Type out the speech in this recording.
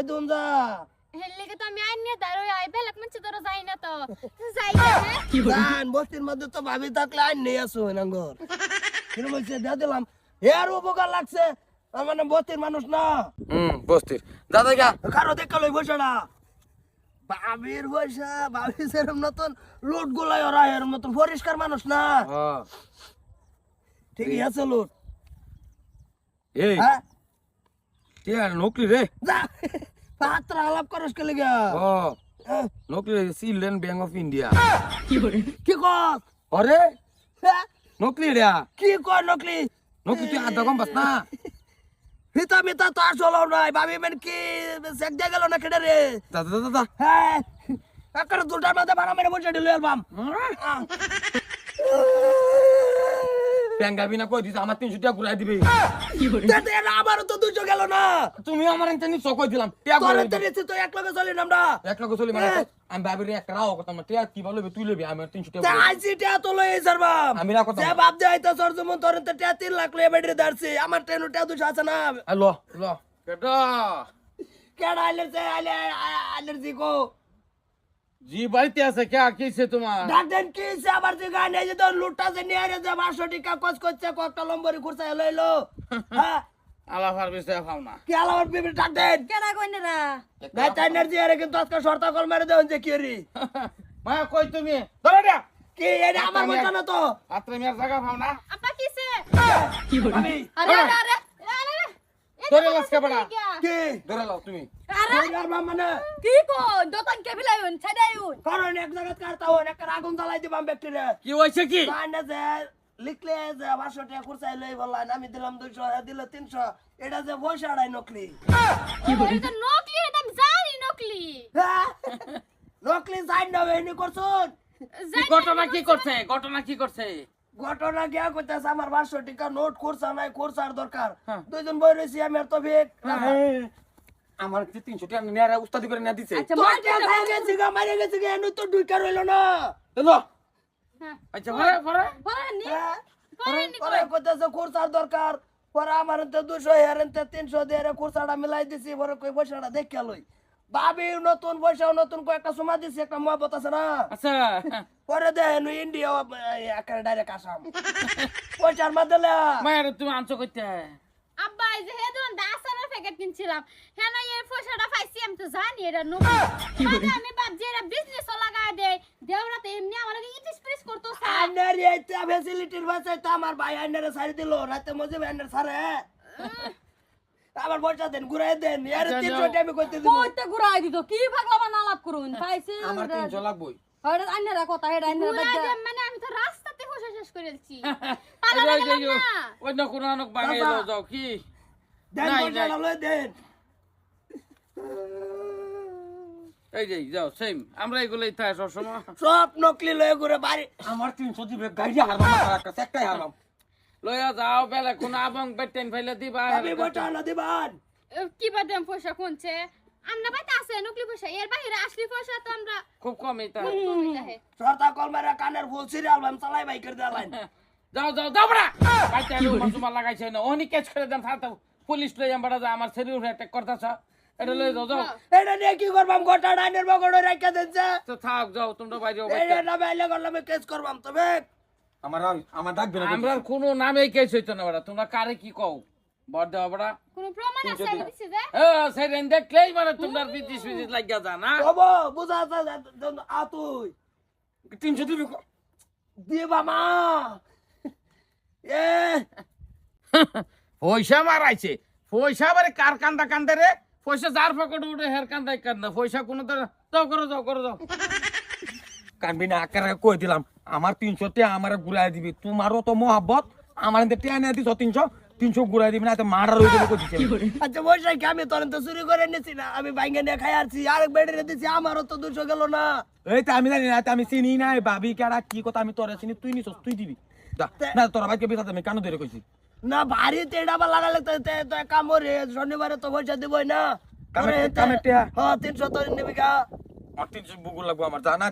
ধরাই দিন যা হের লেগে তো আমি আইন নিয়ে দাঁড়ো আই বেলাক মঞ্চে ধরো যাই না তো যাই না? জান বস্তির মধ্যে তো ভাবি থাকলে আইন নিয়ে আসো নাঙ্গর কিন্তু বলছে দিয়ে দিলাম এর উপকার লাগছে আমার বস্তির মানুষ না হুম বস্তির দাদা গা কারও দেখা লই বসেটা বাবির পয়সা বাবি সেরম নতুন লুট গুলাই ওরা এরম নতুন পরিষ্কার মানুষ না ঠিকই আছে লুট এই হ্যাঁ নকলি রে যা পাত্র আলাপ করস কে লিগা? ও হ্যাঁ, নকলি সিলেন ব্যাংক অফ ইন্ডিয়া। কি কস? আরে হ্যাঁ, নকলি রে কি কয় নকলি? নকলি তুই আধা কম পাস না? হিতা মিতা তো আসলো নাই ভাবি মেন কি সেক দিয়ে গেল না কেটে রে? দাদা দাদা হ্যাঁ। একারে দুটার মধ্যে ভাড়া মেরে বসে দিল অ্যালবাম ব্যাংক না কই দিস আমার তিনশো টাকা ঘুরাই দিবে। আমারও তো দুশো গেল না। তুমি আমার এনতে নিশ্চয় কই দিলাম? তো তো এক লগে চলি আমরা। এক লক্ষ চলি মানে আমি ভাবি রে একটা রাও কথা টিয়া কি বলবে তুই লবি আমি তিনশো টাকা আইসি টিয়া তো লই সারবাম। আমি রাখো তো। যে বাপ দে আইতা সর জমন তোর তো টিয়া তিন লাখ লই বেডরে দাঁড়ছি। আমার ট্রেন টিয়া দুশো আছে না। লো লো। কেটা কেডা আইলে আইলে আইলে জি কো? জি বাড়িতে আছে কে কিছে তোমার? ডাক্তার কি সে আবার যে গান এই যে তো লুটটা যে নিয়ে যে বারোশো টিকা কস করছে কয়েকটা লম্বরি খুরসা লইলো হ্যাঁ? আলা ফার্মেসে খাও না। কি আলাবার বিবি ডাক্তার কেডা কইনে রা? গাই টাইনার দিয়ে আরে কিন্তু আজকে শর্তা কল মেরে দেন যে কি রে? মা কই তুমি? ধরে দে কি এটা আমার মতো না তো। আত্রে মিয়ার জায়গা পাও না। আপা কিসে আমি আরে আরে আরে আরে ধরে লাসকে বড়া। কি? ধরে লাও তুমি। মানে। কি কো? দোকান কে বিলাইউন কারণ এক জায়গা হন একটা আগুন জ্বালাই দিবাম ব্যাকটেরিয়া কি হইছে কি? যে লিখলে যে টাকা খুরসাই লই বললেন আমি দিলাম দুইশো দিল তিনশো এটা যে পয়সা আড়াই নকলি। এটা নকলি এটা জানি নকলি। হ্যাঁ? নকলি সাইন না এনি করছুন? ঘটনা কি করছে? ঘটনা কি করছে? ঘটনা গিয়া কইতাছে আমার পাঁচশো টাকা নোট খুরসা নাই খুরসার দরকার। হ্যাঁ। দুইজন বই রয়েছি আমি আর তো ভিক আমার যে তিনশো টাকা নেয়ারা উস্তাদি করে না দিছে। আচ্ছা মার গেছি গা মারি গেছি গা এনে তো দুইটা রইল না। হ্যাঁ। আচ্ছা পরে পরে। পরে হ্যাঁ? কইতাছে খুরসার দরকার। পরে আমার তো দুশো হেরেনতে তিনশো দিয়ে রে খুরসাটা মিলাই দিছি পরে কই পয়সাটা দেখে লই। ভাবি নতুন পয়সা নতুন কয়েকটা সময় দিছি একটা মহবত আছে না? আচ্ছা। পরে দেখেন ইন্ডিয়া একেবারে ডাইরেক্ট আসাম। পয়সার মাধ্যমে। মায়ের তুমি আনছো কইতে? আব্বা এই যে হেদন দাসারের প্যাকেট কিনছিলাম। হ্যাঁ না এই পয়সাটা পাইছি আমি তো জানি এটা নকলি মানে আমি এটা বিজনেস লাগায় দেয়। দেওরা তো এমনি আমার ইটিস প্রেস করতো স্যার ফ্যাসিলিটির তো আমার ভাই আন্নারে সারি দিল রাতে মজে আন্নার সারে আমার পয়সা দেন ঘুরাই দেন এর তিনশো টাকা করতে দিব। কইতে ঘুরাই দিত কি পাগলা লাভ করুন? পাইছে আমার তিনশো লাগবই। হরে আইনারা কথা হেড আইনারা পুরা বাদ যে মানে আমি তো রাস্তাতে শেষ যে, অন্য কোনো অনেক বাঙালি বাবা। যাও কি? দেন দেন। এই যে যাও সেম আমরা এগুলোই তাই সবসময়। সব নকলি লয়ে ঘুরে বাড়ি আমার তিনশো দিবে গাড়ি আমার একটা একটাই হারবাম। লইয়া যাও বেলা কোন আবং বেটেন ফেলে দিবা আমি না দিবান কি বাদে আমি পয়সা কোনছে আমরা বাইতে আছে নকলি পয়সা। এর বাইরে আসলি পয়সা তো আমরা খুব কম এটা কমই যাহে সরতা কল মেরে কানের ফুল সিরিয়াল বাম চালাই বাই করে দেলাইন যাও যাও যাও বড়া! বাইতে আমি মজুমা লাগাইছে না। ওনি কেস করে দেন থাকতে পুলিশ লই আমরা যা আমার শরীর উপরে অ্যাটাক করতেছ। এটা লই যাও যাও। এটা নিয়ে কি করবাম? গোটা ডাইনের বগড় রেখে দিচ্ছে। তো থাক যাও তোমরা বাইরে এটা না বাইলে করলে আমি কেস করবাম তবে আমার আমার ডাকবে না আমরা কোনো নামে কেস হইতো না বড়া। তোমরা কারে কি কও? বড় দেওয়া বড়া। কোনো প্রমাণ আছে দিছি যে? হ্যাঁ সেদিন দেখলেই মানে তোমরা বিদিশ বিদিশ লাগিয়া যা না বাবা বুঝা আ তুই। দিবি এ। পয়সা মারাইছে। পয়সা বারে কার কান্দা কান্দে রে? পয়সা যার পকেটে উঠে হের কান্দাই কান্দা পয়সা কোনো তো যাও করো যাও করো যাও। কানবি না আকারে কই দিলাম। আমার তিনশো তে আমার ঘুরাই দিবি। তোমারও তো মহাব্বত। আমার এতে টিয়া নিয়ে দিছ তিনশো। তিনশো ঘুরাই দিবি না তো মারা রয়ে যাবে কইছে আচ্ছা বসে কি আমি তোর তো চুরি করে নিছি না আমি বাইঙ্গে নিয়ে খাই আসছি আরেক বেড়ে দিছি আমারও তো দুশো গেল না। এই তো আমি জানি না আমি চিনি নাই। ভাবি কেডা কি কথা আমি তোরা চিনি তুই নিছস তুই দিবি। না তোরা ভাইকে বেসাতে আমি কেন ধরে কইছি না বাড়িতে এটা আবার লাগালে তো তে- তো এক কাম রে শনিবারে তো পয়সা দিবই না। কামে- কামে টিয়া? হ্যাঁ তিনশো তো নিবি কা তিনশো বুকুর লাগবো আমার জানা?